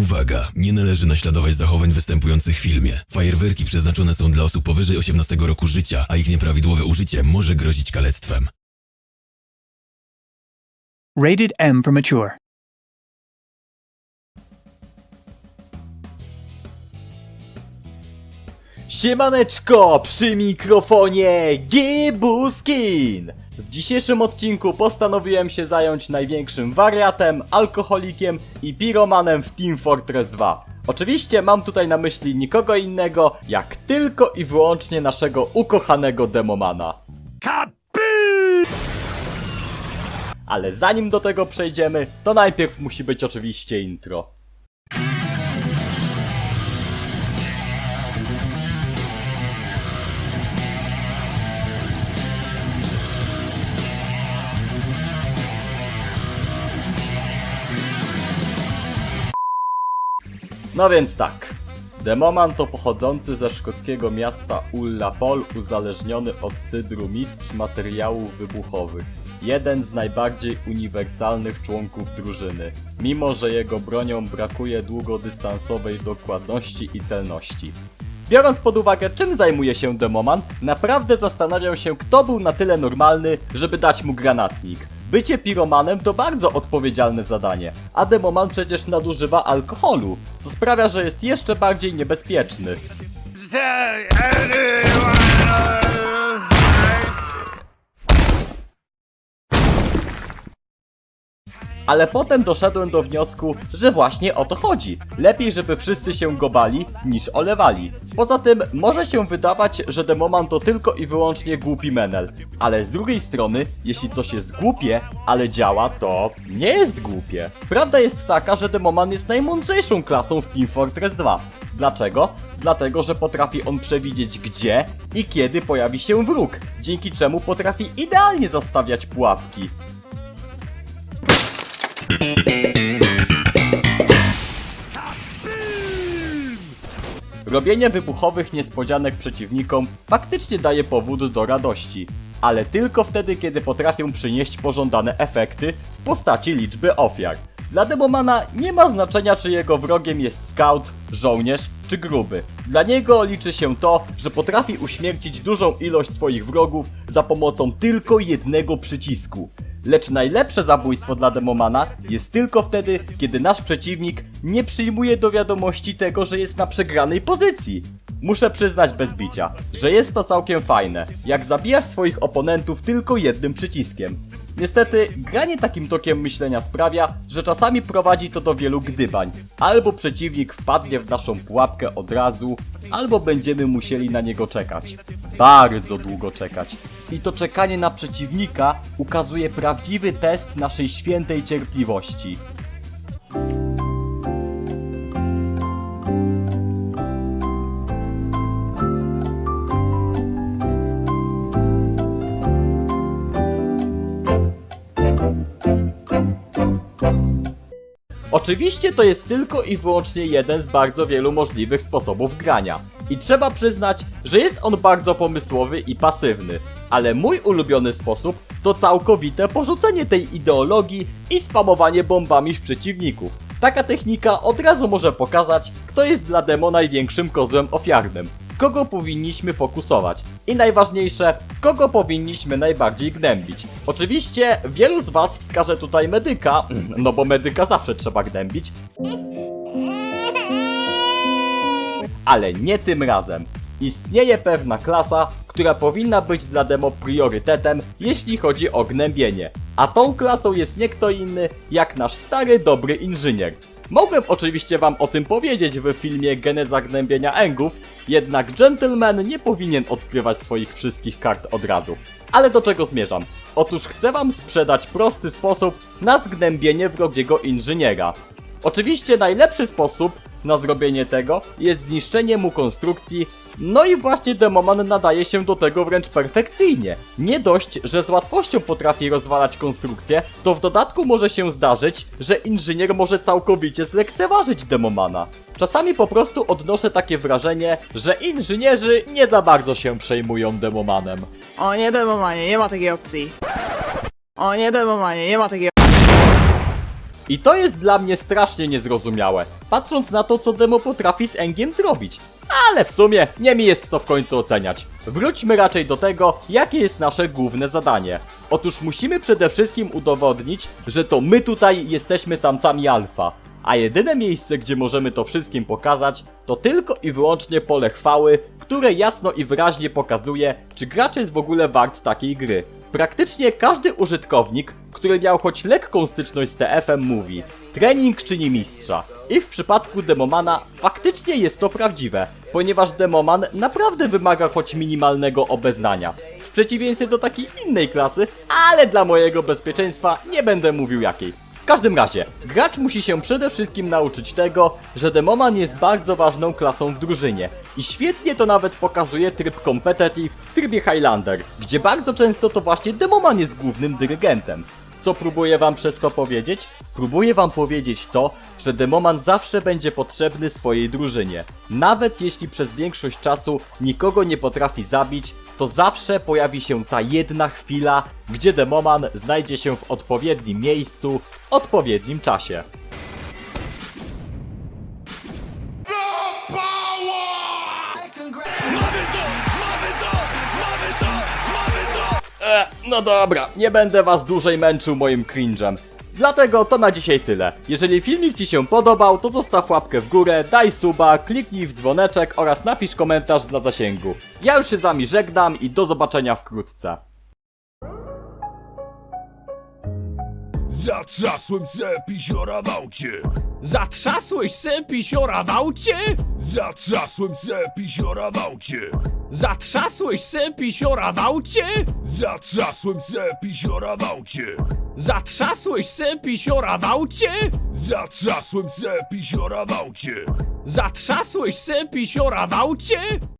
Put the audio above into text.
Uwaga! Nie należy naśladować zachowań występujących w filmie. Fajerwerki przeznaczone są dla osób powyżej 18 roku życia, a ich nieprawidłowe użycie może grozić kalectwem. Rated M for Mature. Siemaneczko, przy mikrofonie Gibuskin! W dzisiejszym odcinku postanowiłem się zająć największym wariatem, alkoholikiem i piromanem w Team Fortress 2. Oczywiście mam tutaj na myśli nikogo innego, jak tylko i wyłącznie naszego ukochanego demomana. Ale zanim do tego przejdziemy, to najpierw musi być oczywiście intro. No więc tak. Demoman to pochodzący ze szkockiego miasta Ullapol uzależniony od cydru mistrz materiałów wybuchowych. Jeden z najbardziej uniwersalnych członków drużyny, mimo że jego bronią brakuje długodystansowej dokładności i celności. Biorąc pod uwagę czym zajmuje się Demoman, naprawdę zastanawiał się kto był na tyle normalny, żeby dać mu granatnik. Bycie piromanem to bardzo odpowiedzialne zadanie, a Demoman przecież nadużywa alkoholu, co sprawia, że jest jeszcze bardziej niebezpieczny. Ale potem doszedłem do wniosku, że właśnie o to chodzi. Lepiej, żeby wszyscy się go bali, niż olewali. Poza tym, może się wydawać, że Demoman to tylko i wyłącznie głupi menel. Ale z drugiej strony, jeśli coś jest głupie, ale działa, to nie jest głupie. Prawda jest taka, że Demoman jest najmądrzejszą klasą w Team Fortress 2. Dlaczego? Dlatego, że potrafi on przewidzieć gdzie i kiedy pojawi się wróg, dzięki czemu potrafi idealnie zastawiać pułapki. Robienie wybuchowych niespodzianek przeciwnikom faktycznie daje powód do radości, ale tylko wtedy, kiedy potrafią przynieść pożądane efekty w postaci liczby ofiar. Dla Demomana nie ma znaczenia, czy jego wrogiem jest scout, żołnierz czy gruby. Dla niego liczy się to, że potrafi uśmiercić dużą ilość swoich wrogów za pomocą tylko jednego przycisku. Lecz najlepsze zabójstwo dla Demomana jest tylko wtedy, kiedy nasz przeciwnik nie przyjmuje do wiadomości tego, że jest na przegranej pozycji. Muszę przyznać bez bicia, że jest to całkiem fajne, jak zabijasz swoich oponentów tylko jednym przyciskiem. Niestety, granie takim tokiem myślenia sprawia, że czasami prowadzi to do wielu gdybań. Albo przeciwnik wpadnie w naszą pułapkę od razu, albo będziemy musieli na niego czekać. Bardzo długo czekać. I to czekanie na przeciwnika ukazuje prawdziwy test naszej świętej cierpliwości. Oczywiście to jest tylko i wyłącznie jeden z bardzo wielu możliwych sposobów grania. I trzeba przyznać, że jest on bardzo pomysłowy i pasywny. Ale mój ulubiony sposób to całkowite porzucenie tej ideologii i spamowanie bombami w przeciwników. Taka technika od razu może pokazać, kto jest dla demo największym kozłem ofiarnym. Kogo powinniśmy fokusować? I najważniejsze, kogo powinniśmy najbardziej gnębić? Oczywiście wielu z was wskaże tutaj medyka, no bo medyka zawsze trzeba gnębić, ale nie tym razem. Istnieje pewna klasa, która powinna być dla demo priorytetem, jeśli chodzi o gnębienie. A tą klasą jest nie kto inny, jak nasz stary, dobry inżynier. Mogłem oczywiście wam o tym powiedzieć w filmie Geneza Gnębienia Engów, jednak gentleman nie powinien odkrywać swoich wszystkich kart od razu. Ale do czego zmierzam? Otóż chcę wam sprzedać prosty sposób na zgnębienie wrogiego inżyniera. Oczywiście najlepszy sposób na zrobienie tego jest zniszczenie mu konstrukcji, no i właśnie Demoman nadaje się do tego wręcz perfekcyjnie. Nie dość, że z łatwością potrafi rozwalać konstrukcję, to w dodatku może się zdarzyć, że inżynier może całkowicie zlekceważyć Demomana. Czasami po prostu odnoszę takie wrażenie, że inżynierzy nie za bardzo się przejmują Demomanem. O nie demomanie, nie ma takiej opcji. O nie demomanie, nie ma takiej I to jest dla mnie strasznie niezrozumiałe, patrząc na to, co demo potrafi z Engiem zrobić. Ale w sumie nie mi jest to w końcu oceniać. Wróćmy raczej do tego, jakie jest nasze główne zadanie. Otóż musimy przede wszystkim udowodnić, że to my tutaj jesteśmy samcami alfa. A jedyne miejsce, gdzie możemy to wszystkim pokazać, to tylko i wyłącznie pole chwały, które jasno i wyraźnie pokazuje, czy gracz jest w ogóle wart takiej gry. Praktycznie każdy użytkownik, który miał choć lekką styczność z TF-em mówi Trening czyni mistrza. I w przypadku Demomana faktycznie jest to prawdziwe, ponieważ Demoman naprawdę wymaga choć minimalnego obeznania. W przeciwieństwie do takiej innej klasy, ale dla mojego bezpieczeństwa nie będę mówił jakiej. Każdym razie, gracz musi się przede wszystkim nauczyć tego, że Demoman jest bardzo ważną klasą w drużynie. I świetnie to nawet pokazuje tryb Competitive w trybie Highlander, gdzie bardzo często to właśnie Demoman jest głównym dyrygentem. Co próbuję wam przez to powiedzieć? Próbuję wam powiedzieć to, że Demoman zawsze będzie potrzebny swojej drużynie. Nawet jeśli przez większość czasu nikogo nie potrafi zabić, to zawsze pojawi się ta jedna chwila, gdzie Demoman znajdzie się w odpowiednim miejscu, w odpowiednim czasie. E, no dobra, nie będę was dłużej męczył moim cringe'em. Dlatego to na dzisiaj tyle. Jeżeli filmik Ci się podobał, to zostaw łapkę w górę, daj suba, kliknij w dzwoneczek oraz napisz komentarz dla zasięgu. Ja już się z Wami żegnam i do zobaczenia wkrótce. Zatrzasłem se pisiora w aucie Zatrzasłeś se pisiora w aucie? Zatrzasłem se pisiora w aucie Zatrzasłeś se pisiora w aucie? Zatrzasłem se pisiora w aucie Zatrzasłeś se pisiora w aucie? Zatrzasłem se pisiora w aucie Zatrzasłeś se pisiora w aucie?